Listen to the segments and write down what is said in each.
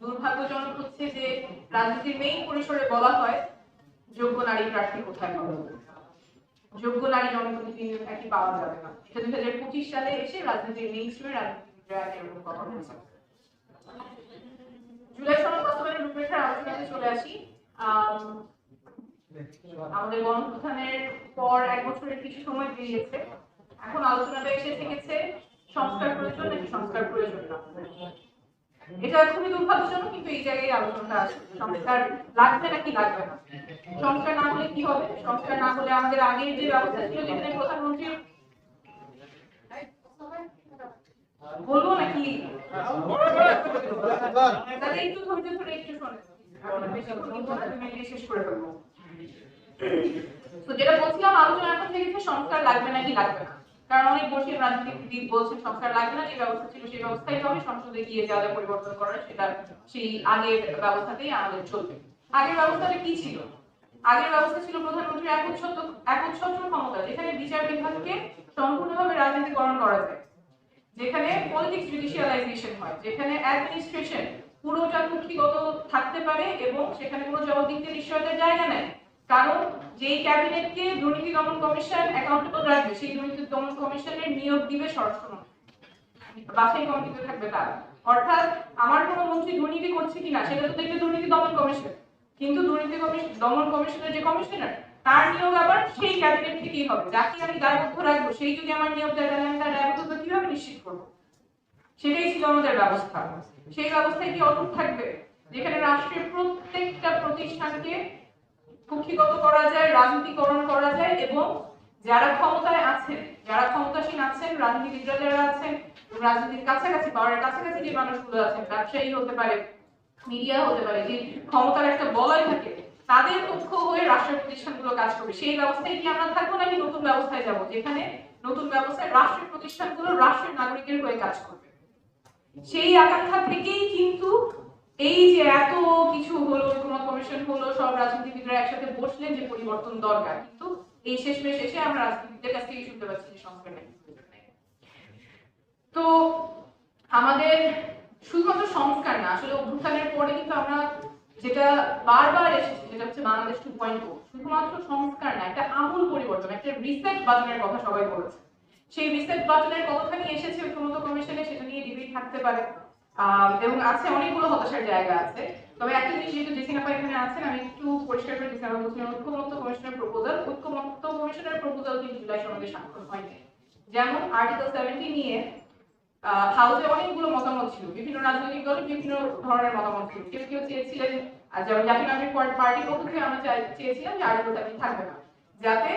দুর্ভাগ্যজনক হচ্ছে যে রাজনীতির মেইন পরিসরে বলা হয় যোগ্য নারী প্রার্থী কোথায় পাবো যোগ্য নারী জনপ্রতিনিধি পাওয়া যাবে না। এটা দুই হাজার পঁচিশ সালে এসে রাজনীতির মেইন স্ট্রিমে রাজনীতিবিদরা এরকম কথা বলছে জুলাই সনদ বাস্তবায়নের রূপরেখার আলোচনাতে চলে আসি। আম, আমাদের গণপ্রধানের পর এক বছরের কিছু সময় পেরিয়েছে। এখন আলোচনাটা এসে থেকেছে সংস্কার প্রয়োজন নাকি সংস্কার প্রয়োজন না? এটা খুবই দুর্ভাগ্যজনক, কিন্তু এই জায়গায় আলোচনাটা আছে। সংস্কার লাগবে নাকি লাগবে না? সংস্কার না হলে কি হবে? সংস্কার না হলে আমাদের আগের যে ব্যবস্থা ছিল, যেখানে প্রধানমন্ত্রী বলব নাকি? তাহলে একটু ধৈর্য ধরে একটু শোনেন। শেষ করে ফেলব। তো যেটা বলছিলাম, আলোচনা এখন থেকে সংস্কার লাগবে নাকি লাগবে না? কারণ অনেক বসে রাজনীতিবিদ বলছেন সংস্কার লাগবে না, যে ব্যবস্থা ছিল সেই ব্যবস্থাই হবে, সংসদে গিয়ে যা যা পরিবর্তন করার সেটা সেই আগের ব্যবস্থাতেই আমাদের চলবে। আগের ব্যবস্থাটা কি ছিল? আগের ব্যবস্থা ছিল প্রধানমন্ত্রীর একচ্ছত্র একচ্ছত্র ক্ষমতা, যেখানে বিচার বিভাগকে সম্পূর্ণভাবে রাজনীতিকরণ করা যায়। যেখানে পলিটিক্স জুডিশিয়ালাইজেশন হয়, যেখানে অ্যাডমিনিস্ট্রেশন পুরোটা কুক্ষিগত থাকতে পারে এবং সেখানে কোনো জবাবদিহিতে নিশ্চয়তার জায়গা নেই। কারণ যেই ক্যাবিনেটকে দুর্নীতি দমন কমিশন অ্যাকাউন্টেবল রাখবে, সেই দুর্নীতি দমন কমিশনের নিয়োগ দিবে স্বরাষ্ট্রমন্ত্রী। বাছাই কমিটিতে থাকবে তারা। অর্থাৎ আমার কোনো মন্ত্রী দুর্নীতি করছে কিনা, সেটা তো দেখবে দুর্নীতি দমন কমিশন। কিন্তু দুর্নীতি কমিশন দমন কমিশনের যে কমিশনার, তার নিয়োগ আবার সেই ক্যাবিনেট থেকেই হবে। যাকে আমি দায়বদ্ধ রাখব, সেই যদি আমার নিয়োগ দেয়, তাহলে আমি তার দায়বদ্ধতা কীভাবে নিশ্চিত করব? সেটাই ছিল আমাদের ব্যবস্থা। সেই ব্যবস্থায় কি অটুট থাকবে? যেখানে রাষ্ট্রের প্রত্যেকটা প্রতিষ্ঠানকে কুক্ষিগত করা যায়, রাজনীতিকরণ করা যায় এবং যারা ক্ষমতায় আছেন, যারা ক্ষমতাসীন আছেন, রাজনীতিবিদরা যারা আছেন, রাজনীতির কাছাকাছি, পাওয়ারের কাছাকাছি যে মানুষগুলো আছেন, ব্যবসায়ী হতে পারে মিডিয়া হতে পারে, যে ক্ষমতার একটা বলয় থাকে, তাদের পক্ষ হয়ে রাষ্ট্রের প্রতিষ্ঠানগুলো কাজ করবে। সেই ব্যবস্থায় কি আমরা থাকব নাকি নতুন ব্যবস্থায় যাব? যেখানে নতুন ব্যবস্থায় রাষ্ট্রের প্রতিষ্ঠানগুলো রাষ্ট্রের নাগরিকের হয়ে কাজ করবে। সেই আকাঙ্ক্ষা থেকেই কিন্তু এই যে এত কিছু হলো, সব রাজনীতিবিদরা একসাথে বসলেন যে পরিবর্তন দরকার। কিন্তু এই শেষমেশ এসে আমরা রাজনীতিবিদদের কাছ থেকে শুনতে পাচ্ছি যে সংস্কার তো আমাদের শুধুমাত্র সংস্কার না, আসলে অভ্যুত্থানের পরে কিন্তু আমরা যেটা বারবার এসেছে যেটা হচ্ছে বাংলাদেশ টু পয়েন্ট শুধুমাত্র সংস্কার না, একটা আমূল পরিবর্তন, একটা রিসেট বাটনের কথা সবাই বলেছে। সেই রিসেট বাটনের কথাখানি এসেছে ঐক্যমত কমিশনে সেটা নিয়ে ডিবেট থাকতে পারে। এবং আছে অনেকগুলো হতাশার জায়গা আছে। তবে একটা জিনিস যেহেতু জেসিনাপা এখানে আছেন আমি একটু পরিষ্কার করে জেসিনাপা বলছি, ঐক্যমত্য কমিশনের প্রপোজাল ঐক্যমত্য কমিশনের প্রপোজাল কিন্তু জুলাই সনদে স্বাক্ষর হয়নি। যেমন আর্টিকেল সেভেন্টি নিয়ে হাউসে অনেকগুলো মতামত ছিল, বিভিন্ন রাজনৈতিক দলের বিভিন্ন ধরনের মতামত ছিল। কেউ কেউ চেয়েছিলেন যেমন জাতীয় নাগরিক পার্টির পক্ষ আমরা চেয়েছিলাম যে আর্টিকেল সেভেন্টি থাকবে না। যাতে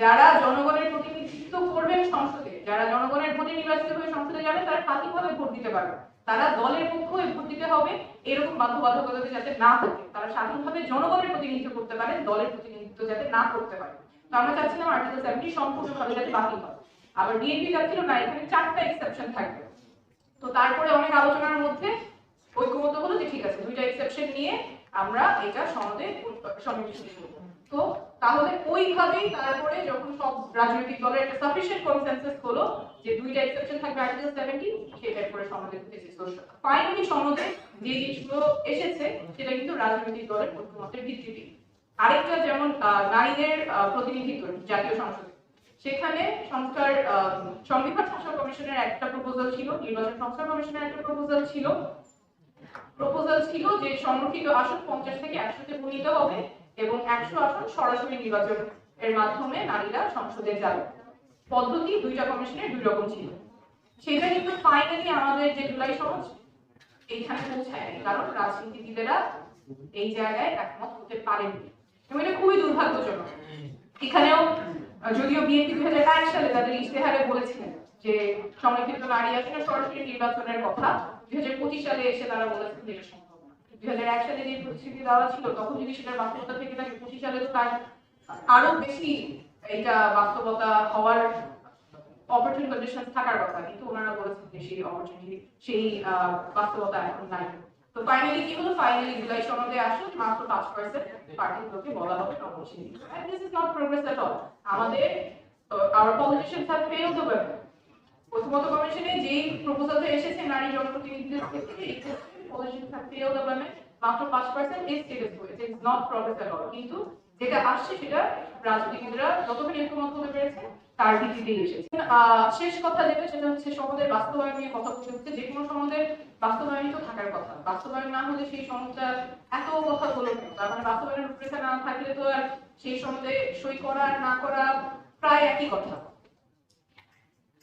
যারা জনগণের প্রতিনিধিত্ব করবেন সংসদে, যারা জনগণের ভোটে নির্বাচিত হয়ে সংসদে যাবেন, তারা স্বাধীনভাবে ভোট দিতে পারবে তারা দলের পক্ষ ভোট দিতে হবে। এরকম বাধ্যবাধকতা যাতে না থাকে, তারা স্বাধীনভাবে জনগণের প্রতিনিধিত্ব করতে পারে দলের প্রতিনিধিত্ব যাতে না করতে পারে। তো আমরা চাচ্ছিলাম আর্টিকেল সেভেন্টি সম্পূর্ণভাবে যাতে বাতিল হয় আবার ডিএনপি চাচ্ছিল না, এখানে চারটা এক্সেপশন থাকবে। তো তারপরে অনেক আলোচনার মধ্যে ঐক্যমত হলো যে ঠিক আছে, দুইটা এক্সেপশন নিয়ে আমরা এটা সনদে সন্নিবেশন করব। তো তাহলে ওইভাবেই তারপরে যখন সব রাজনৈতিক দলের একটা সাফিসিয়েন্ট কনসেনসাস হলো যে দুইটা এক্সেপশন থাকবে আর্টিকেল সেভেন্টি সেটার পরে সনদে উঠেছে ফাইনালি সনদে যে জিনিসগুলো এসেছে, সেটা কিন্তু রাজনৈতিক দলের ঐক্যমতের ভিত্তিতে। আরেকটা যেমন নারীদের প্রতিনিধিত্ব, জাতীয় সংসদে। সেখানে সংস্কার সংবিধান সংস্কার কমিশনের একটা প্রপোজাল ছিল, নির্বাচন সংস্কার কমিশনের একটা প্রপোজাল ছিল। প্রপোজাল ছিল যে সংরক্ষিত আসন পঞ্চাশ থেকে একশোতে উন্নীত হবে এবং একশো আসন সরাসরি নির্বাচন এর মাধ্যমে নারীরা সংসদে যাবে। পদ্ধতি দুইটা কমিশনের দুই রকম ছিল। সেটা কিন্তু ফাইনালি আমাদের যে জুলাই সমাজ, এইখানে পৌঁছায়নি, কারণ রাজনীতিবিদেরা এই জায়গায় একমত হতে পারেননি। এবং এটা খুবই দুর্ভাগ্যজনক। এখানেও যদিও বিএনপি দুই হাজার এক সালে তাদের ইশতেহারে বলেছিলেন যে সংরক্ষিত নারী আসনে সরাসরি নির্বাচনের কথা দুই হাজার পঁচিশ সালে এসে তারা বলেছেন যে দুই হাজার এক সালে যে প্রতিশ্রুতি দেওয়া ছিল, তখন যদি সেটা বাস্তবতা থেকে থাকে, পঁচিশ সালে তার আরও বেশি এটা বাস্তবতা হওয়ার অপরচুনিটি থাকার কথা, কিন্তু ওনারা বলেছেন যে সেই অপরচুনিটি সেই বাস্তবতা এখন নাই। তো ফাইনালি কি হলো? ফাইনালি জুলাই সনদে আসুন, মাত্র পাঁচ পার্সেন্ট পার্টিগুলোকে বলা হবে নবশিনী this is not progress at all আমাদের our politicians have the weapon ঐক্যমত কমিশনে যেই প্রপোজালটা এসেছে, নারী জনপ্রতিনিধিদের ক্ষেত্রে এই পজিশন থাকতে ডেভেলপমেন্ট মাত্র পাঁচ পার্সেন্ট এই স্টেটাস হয়েছে। It's not progress at all কিন্তু যেটা আসছে সেটা রাজনীতিবিদরা যতখানি ঐক্যমত হতে পেরেছে, তার ভিত্তিতেই এসেছে। শেষ কথা যেটা, সেটা হচ্ছে সমাজের বাস্তবায়ন নিয়ে কথা বলতে হচ্ছে। যে কোনো সমাজের বাস্তবায়ন তো থাকার কথা। বাস্তবায়ন না হলে সেই সমাজটা এত কথা কেন? তার মানে বাস্তবায়নের রূপরেখা না থাকলে তো আর সেই সমাজে সই করা আর না করা প্রায় একই কথা।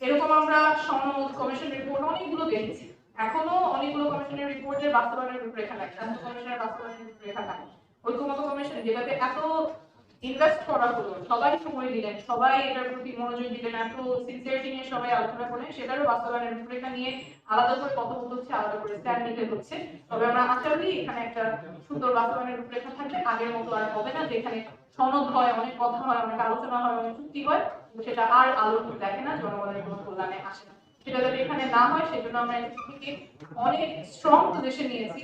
এরকম আমরা সনদ কমিশন রিপোর্ট অনেকগুলো দেখেছি। এখনও অনেকগুলো কমিশনের রিপোর্টের বাস্তবায়নের রূপরেখা নাই শান্ত কমিশনের বাস্তবায়নের রূপরেখা নাই। ঐক্যমত কমিশন যেটাতে এত ইনভেস্ট করা হলো, সবাই সময় দিলেন, সবাই এটার প্রতি মনোযোগ দিলেন, এত সিনসিয়ারিটি নিয়ে সবাই আলোচনা করলেন, সেটারও বাস্তবায়নের রূপরেখা নিয়ে আলাদা করে কথা হচ্ছে, আলাদা করে স্ট্যান্ড নিতে হচ্ছে। তবে আমরা আশা করি এখানে একটা সুন্দর বাস্তবায়নের রূপরেখা থাকলে আগের মতো আর হবে না, যেখানে সনদ হয়, অনেক কথা হয়, অনেক আলোচনা হয়, অনেক চুক্তি হয়। সেটা আর আলোর দেখে না, জনগণের কোনো কল্যাণে আসে না। সেটা যাতে এখানে না হয়, সেজন্য আমরা থেকে অনেক স্ট্রং পজিশন নিয়েছি,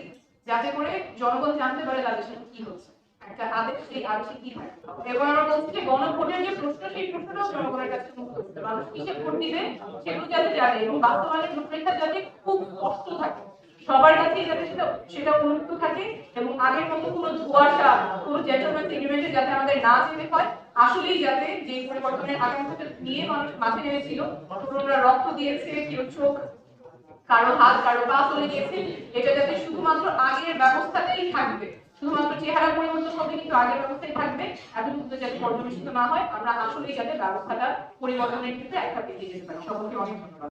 যাতে করে জনগণ জানতে পারে তাদের সাথে কি হচ্ছে একটা আদেশ, সেই আদেশে কি থাকে এবং আমরা বলছি যে গণভোটের যে প্রশ্ন, সেই প্রশ্নটাও জনগণের কাছে মুক্ত হচ্ছে মানুষ কিসে ভোট দিবে সেগুলো যাতে জানে, এবং বাস্তবায়নের রূপরেখা যাতে খুব স্পষ্ট থাকে। সবার কাছে যাতে সেটা সেটা উন্মুক্ত থাকে, এবং আগের মতো কোনো ধোয়াশা, কোনো জেন্টলম্যান এগ্রিমেন্টে যাতে আমাদের না যেতে হয় আসলেই যাতে যে পরিবর্তনের আকাঙ্ক্ষাটা নিয়ে মানুষ মাঠে নেমেছিল, তরুণরা রক্ত দিয়েছে, কেউ চোখ, কারও হাত, কারও পা চলে গিয়েছে, এটা যাতে শুধুমাত্র আগের ব্যবস্থাতেই থাকবে। শুধুমাত্র চেহারা পরিবর্তন হবে কিন্তু আগের ব্যবস্থাই থাকবে। এতটুকু যাতে পর্যবেক্ষিত না হয়, আমরা আসলেই যাতে ব্যবস্থাটা পরিবর্তনের ক্ষেত্রে একটা এগিয়ে যেতে পারি। সকলকে অনেক ধন্যবাদ।